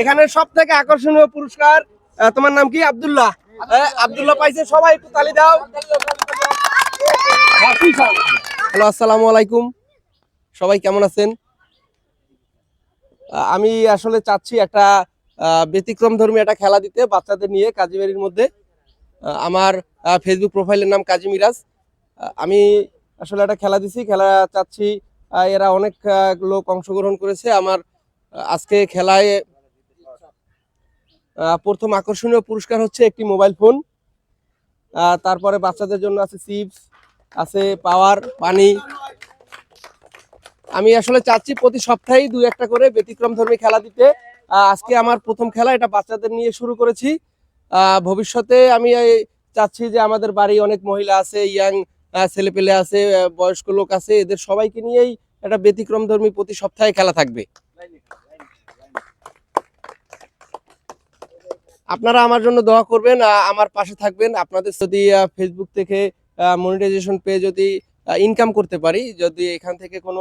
এখানে সব থেকে আকর্ষণীয় পুরস্কার তোমার নাম কি? আব্দুল্লাহ। আব্দুল্লাহ পাইছে, সবাই একটু তালি দাও। হ্যালো, আসসালামু আলাইকুম। সবাই কেমন আছেন? আমি আসলে চাচ্ছি একটা ব্যতিক্রম ধর্মী একটা খেলা দিতে বাচ্চাদের নিয়ে কাজীবাড়ির মধ্যে। আমার ফেসবুক প্রোফাইলের নাম কাজী মিরাজ। আমি আসলে একটা খেলা দিছি, খেলা চাচ্ছি। এরা অনেক লোক অংশগ্রহণ করেছে। আমার আজকে খেলায় প্রথম আকর্ষণীয় পুরস্কার হচ্ছে একটি মোবাইল ফোন। তারপরে বাচ্চাদের জন্য আছে চিপস, আছে পাওয়ার, পানি। আমি আসলে চাচ্ছি প্রতি সপ্তাহেই দুই একটা করে ব্যতিক্রম ধর্মী খেলা দিতে। আজকে আমার প্রথম খেলা, এটা বাচ্চাদের নিয়ে শুরু করেছি। ভবিষ্যতে আমি চাচ্ছি যে আমাদের বাড়ি অনেক মহিলা আছে, ইয়াং ছেলেপেলে আছে বয়স্ক লোক আছে, এদের সবাইকে নিয়েই একটা ব্যতিক্রম ধর্মী প্রতি সপ্তাহে খেলা থাকবে। আপনারা আমার জন্য দোয়া করবেন আমার পাশে থাকবেন। আপনাদের যদি ফেসবুক থেকে মনিটাইজেশন পেয়ে যদি ইনকাম করতে পারি, যদি এখান থেকে কোনো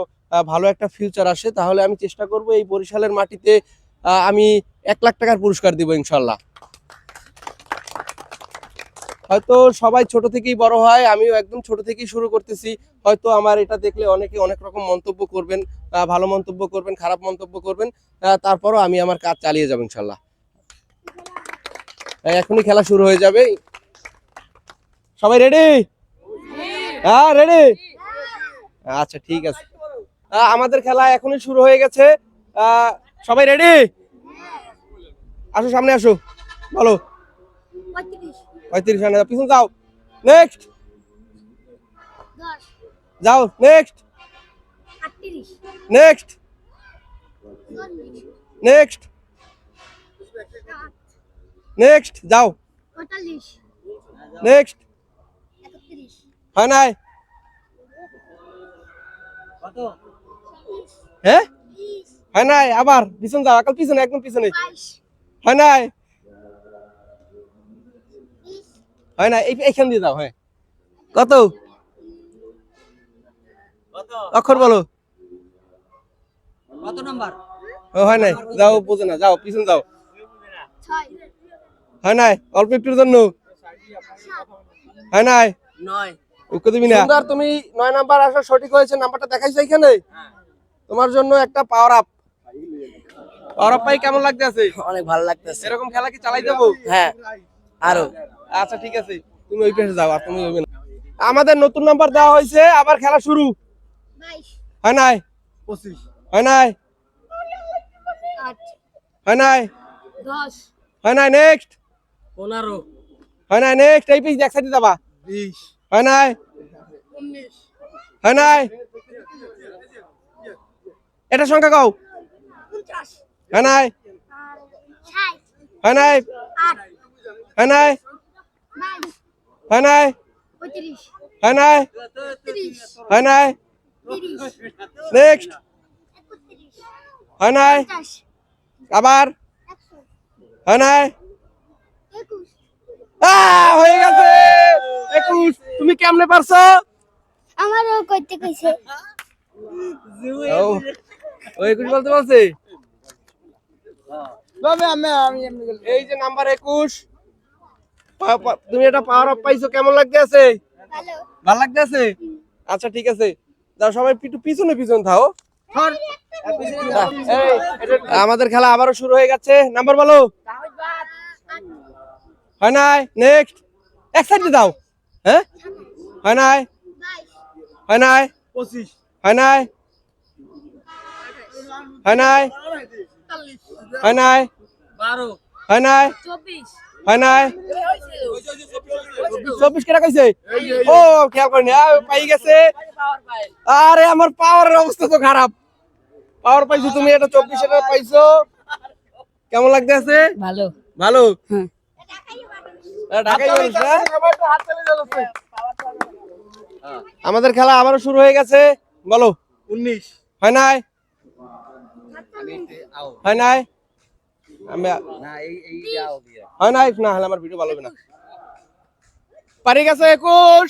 ভালো একটা ফিউচার আসে, তাহলে আমি চেষ্টা করব এই বরিশালের মাটিতে আমি এক লাখ টাকার পুরস্কার দিব ইনশাল্লাহ। হয়তো সবাই ছোট থেকেই বড় হয়, আমিও একদম ছোট থেকেই শুরু করতেছি। হয়তো আমার এটা দেখলে অনেকে অনেক রকম মন্তব্য করবেন ভালো মন্তব্য করবেন, খারাপ মন্তব্য করবেন তারপরও আমি আমার কাজ চালিয়ে যাব ইনশাল্লাহ। এখনই খেলা শুরু হয়ে যাবে। সবাই রেডি হ্যাঁ রেডি আচ্ছা ঠিক আছে। আমাদের খেলা এখনই শুরু হয়ে গেছে। সবাই রেডি আসো, সামনে আসো। বলো। পঁয়ত্রিশ রানে পিছন যাও। নেক্সট যাও নেক্সট নেক্সট নেক্সট নেক্সট যাও। নেক্সট হয় নাই? হ্যাঁ হয় নাই? আবার পিছন যাও একাল পিছনে একদম পিছনে। হয় নাই? হয় না এই এইখান দিয়ে যাও হ্যাঁ। কত? অক্ষর বলো। কত নাম্বার? ও, হয় নাই। যাও বোঝে না। যাও পিছন যাও। ছয়। হয় নাই? অল্প একটুর জন্য? হয় নাই? নয়। দিবি না? সুন্দর তুমি নয় নাম্বার আসা সঠিক হয়েছে নাম্বারটা দেখাইছো এখানে? তোমার জন্য একটা পাওয়ার আপ পাওয়ার আপ পাই কেমন লাগতে আছে অনেক ভালো লাগতেছে। এরকম খেলা কি চালাই দেবো? হ্যাঁ আরও। আচ্ছা ঠিক আছে। তুমি ওই পেশে যাও আর তুমি না। আমাদের নতুন নাম্বার দেওয়া হয়েছে আবার খেলা শুরু। হয় নাই? পঁচিশ। হয় নাই? হয় নাই? হয় নাই? নেক্সট পনেরো হয় নাই নেক্সট এই পিস এক সাইডে যাবা বিশ হয় নাই উনিশ হয় নাই এটা সংখ্যা কও হয় ষাট হয় আট হয় বাইশ হয় পঁয়ত্রিশ হয় ত্রিশ হয় নাই নেক্সট হয় নাই আবার হয় আহ, হয়ে গেছে। একুশ তুমি কেমনে পারছ? আমারও করতে কইছে। ও ও একুশ বলতে বলছে। এই যে নাম্বার একুশ। তুমি এটা পাওয়ার আপ পাইছো কেমন লাগতে আছে ভালো। ভালো লাগতে আছে আচ্ছা ঠিক আছে। যাও সবাই একটু পিছনে পিছনে থাও। আমাদের খেলা আবারও শুরু হয়ে গেছে। নাম্বার বলো। হয় নাই? নেক্সট এক সাইডে দাও। হ্যাঁ? হয় নাই? বাইশ হয় নাই? পঁচিশ। হয় নাই? হয় নাই? হয় নাই? বারো। হয় নাই? চব্বিশ। হয় নাই? চব্বিশ কেটা কইছে? ও খেয়াল করিনি আ, পাই গেছে। আরে আমার পাওয়ারের অবস্থা তো খারাপ। পাওয়ার পাইছো তুমি এটা চব্বিশ এটা পাইছো। কেমন লাগতে আছে ভালো? ভালো আমাদের খেলা আবারও শুরু হয়ে গেছে। বলো। উনিশ। হয় নাই? হয় নাই? না এই এই যাও দিয়ে। হয় নাই? না হলে আমার ভিডিও ভালো হবে না। পারি গেছে একুশ।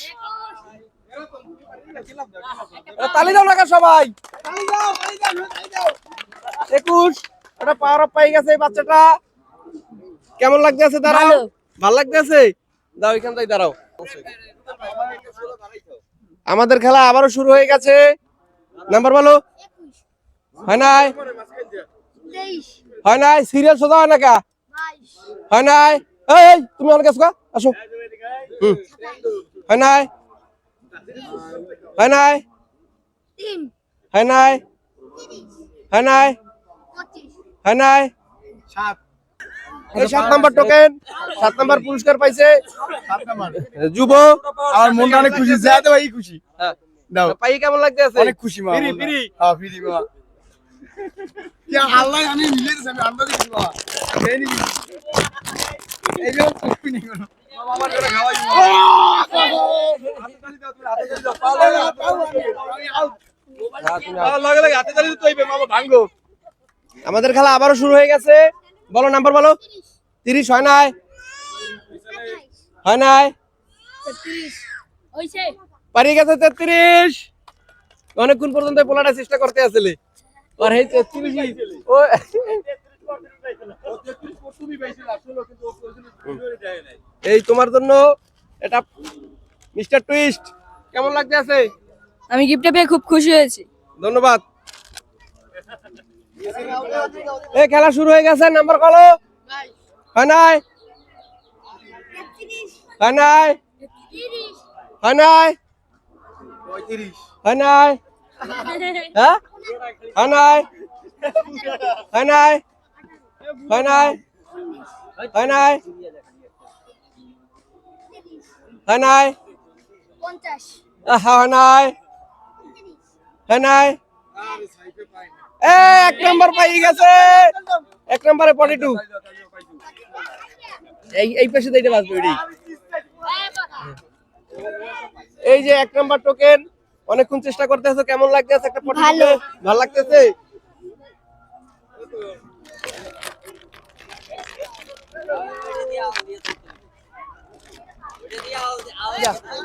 তালি দাও না সবাই। একুশ। ওটা পাওয়ার আপ পাই গেছে এই বাচ্চাটা। কেমন লাগতেছে দাঁড়াও। ভালো। লাগতেছে? দাও, এখান থেকে দাঁড়াও। আমাদের খেলা আবারও শুরু হয়ে গেছে। নাম্বার বলো। হয় নাই? হয় নাই? সিরিয়াল সোজা হয় না হয় নাই? এই তুমি অনেক আসো। আসো হয় নাই? হয় নাই? হয় নাই? হয় নাই? হয় নাই? সাত। এই সাত নাম্বার টোকেন সাত নাম্বার পুরস্কার পাইছে। যুব আমার মনটা অনেক খুশি যাতে ভাই খুশি। হ্যাঁ। দাও পাই কেমন লাগতে আছে অনেক খুশি মা ফিরি, ফিরি। হ্যাঁ ফিরি মা। কি আল্লাহ আমি মিলে দিছি আমি আন্দাজ দিছি মা। এই নি এই যে খুশি নি কোনো আমার করে খাওয়াই লগে লগে হাতে তালি তো হইবে মামা ভাঙ্গো। আমাদের খেলা আবারও শুরু হয়ে গেছে। বলো নাম্বার বলো। তিরিশ হয় নাই? হয় নাই? পারিয়ে গেছে তেত্রিশ। অনেকক্ষণ পর্যন্ত পোলাটা চেষ্টা করতে আসলে। আর এই তেত্রিশ ও এই তোমার জন্য এটা মিস্টার টুইস্ট। কেমন লাগতে আছে? আমি গিফটটা পেয়ে খুব খুশি হয়েছি। ধন্যবাদ। এই খেলা শুরু হয়ে গেছে নাম্বার কলো হয় নাই হয় নাই হয় নাই হয় নাই হ্যাঁ হয় নাই হয় নাই হয় নাই হয় নাই হয় হয় হয় এক নম্বর পাই গেছে। এক নম্বরে পটি টু। এই এই পাশে দিতে বাঁচবে এটি এই যে এক নম্বর টোকেন অনেকক্ষণ চেষ্টা করতেছো কেমন লাগতেছে একটা পটি ভালো। ভালো লাগতেছে?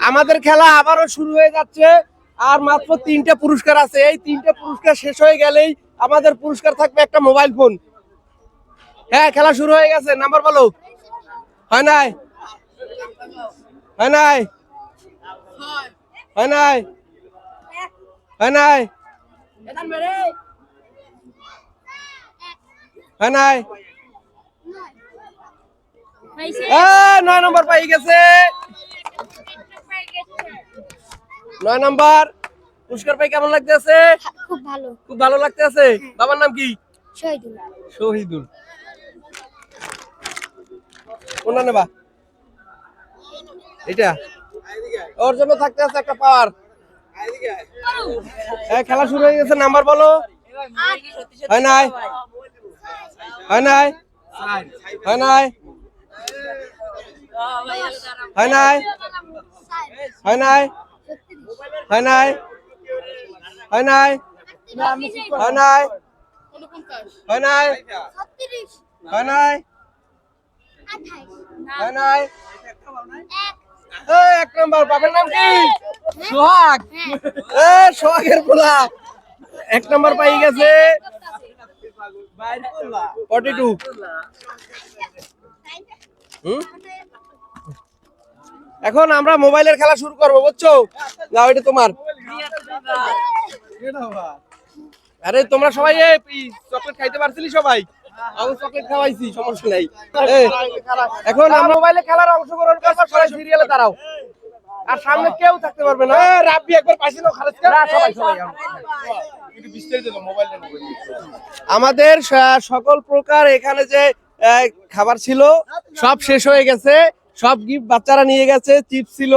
আমাদের খেলা আবারও শুরু হয়ে যাচ্ছে আর মাত্র তিনটা পুরস্কার আছে। এই তিনটা পুরস্কার শেষ হয়ে গেলেই আমাদের পুরস্কার থাকবে একটা মোবাইল ফোন। হ্যাঁ খেলা শুরু হয়ে গেছে, নাম্বার বলো। হয় নাই? হয় নাই? হয় নাই? হয় নাই? হয় নাই? নয় নম্বর পাই গেছে। নয় নম্বর। পুরস্কার পাই কেমন লাগতেছে? খুব ভালো। খুব ভালো লাগতেছে? বাবার নাম কি? শহীদুল। শহীদুল। কোনটা নেবা? এটা ওর জন্য থাকতে আছে একটা পাওয়ার খেলা শুরু হয়ে গেছে নাম্বার বলো। হয় নাই? হয় নাই? হয় নাই? হয় নাই? হয় নাই? হয় নাই? হয় নাই? হয় নাই? হয় নাই? হয় নাই? হয় নাই? এক নম্বর, বাপের নাম কি? সোহাগ। এ, সোহাগের এক নম্বর পাই গেছে। টু। এখন আমরা মোবাইলের খেলা শুরু করব, বুঝছ? যাও, এটা তোমার। আরে তোমরা সবাই চকলেট খাইতে পারছিলি সবাই? আমি চকলেট খাওয়াইছি সমস্যা নাই। এখন আমরা মোবাইলে খেলার অংশগ্রহণ করব সবাই সিরিয়ালে দাঁড়াও। আর সামনে কেউ থাকতে পারবে না। রাব্বি একবার পাইছি না খালেদ সবাই সবাই আমাদের সকল প্রকার এখানে যে আহ, খাবার ছিল সব শেষ হয়ে গেছে। সব গিফট বাচ্চারা নিয়ে গেছে চিপস ছিল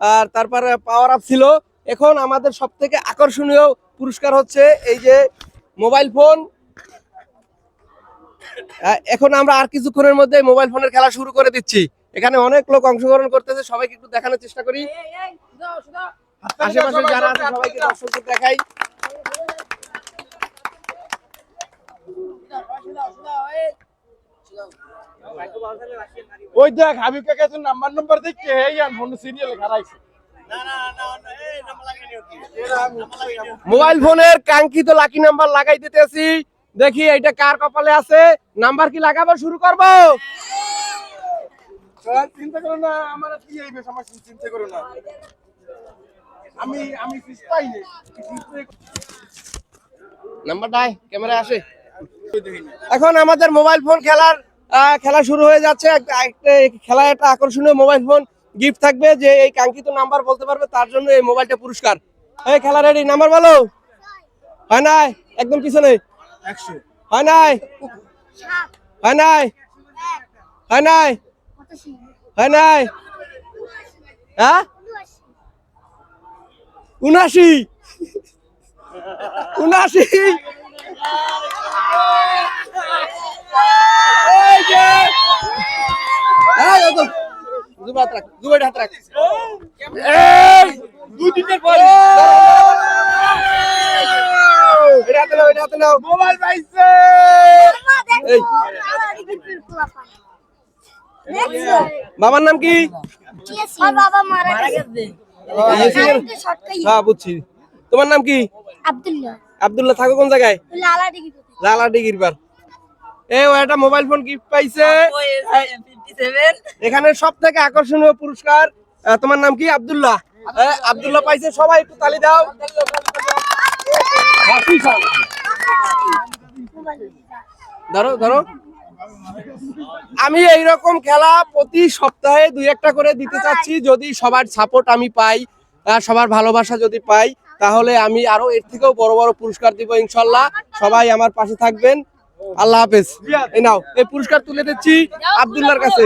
আর তারপরে পাওয়ার আপ ছিল। এখন আমাদের সব থেকে আকর্ষণীয় পুরস্কার হচ্ছে এই যে মোবাইল ফোন। এখন আমরা আর কিছুক্ষণের মধ্যে মোবাইল ফোনের খেলা শুরু করে দিচ্ছি। এখানে অনেক লোক অংশগ্রহণ করতেছে সবাইকে একটু দেখানোর চেষ্টা করি। আশেপাশে যারা আছে সবাইকে দর্শকদের দেখাই। ওই দেখ হাবিব কাকা নাম্বার নাম্বার দেখতে এই আর ফোন সিরিয়ালে খারাইছে মোবাইল ফোনের কাঙ্ক্ষিত লাকি নাম্বার লাগাই দিতেছি। দেখি এইটা কার কপালে আছে। নাম্বার কি লাগাবো শুরু করব? চিন্তা করো না আমার কি হইবে সমস্যা চিন্তা করো না। আমি আমি ফিস পাই নে নাম্বারটাই ক্যামেরা আসে। এখন আমাদের মোবাইল ফোন খেলার আহ, খেলা শুরু হয়ে যাচ্ছে। একটা- একটা খেলা একটা আকর্ষণীয় মোবাইল ফোন গিফট থাকবে যে এই কাঙ্ক্ষিত নাম্বার বলতে পারবে তার জন্য এই মোবাইলটা পুরস্কার। এই খেলা রেডি নাম্বার বলো? হয় নাই? একদম পিছনে। হয় নাই? হয় নাই? হয় নাই? হয় নাই? হ্যাঁ? উনাশি উনাশি এই যে এই ও তো দুবার হাত রাখ দুবার হাত রাখ। এই! দুই তিনটার পর এটা হাতে নাও এটা হাতে নাও। মোবাইল পাইছে! এই। বাবার নাম কি? বাবা মারা গেছে হ্যাঁ বুঝছি। তোমার নাম কি? আব্দুল্লাহ আব্দুল্লাহ থাকো কোন জায়গায়? লালা ডিগ্রি বার এ ও একটা মোবাইল ফোন গিফট পাইছে। এখানে সব থেকে আকর্ষণীয় পুরস্কার তোমার নাম কি? আব্দুল্লাহ। আব্দুল্লাহ পাইছে, সবাই একটু তালি দাও। ধরো ধরো। আমি এইরকম খেলা প্রতি সপ্তাহে দুই একটা করে দিতে চাচ্ছি। যদি সবার সাপোর্ট আমি পাই সবার ভালোবাসা যদি পাই, তাহলে আমি আরও এর থেকেও বড় বড় পুরস্কার দিব, ইনশাল্লাহ। সবাই আমার পাশে থাকবেন। আল্লাহ হাফেজ। এই নাও এই পুরস্কার তুলে দিচ্ছি আবদুল্লার কাছে।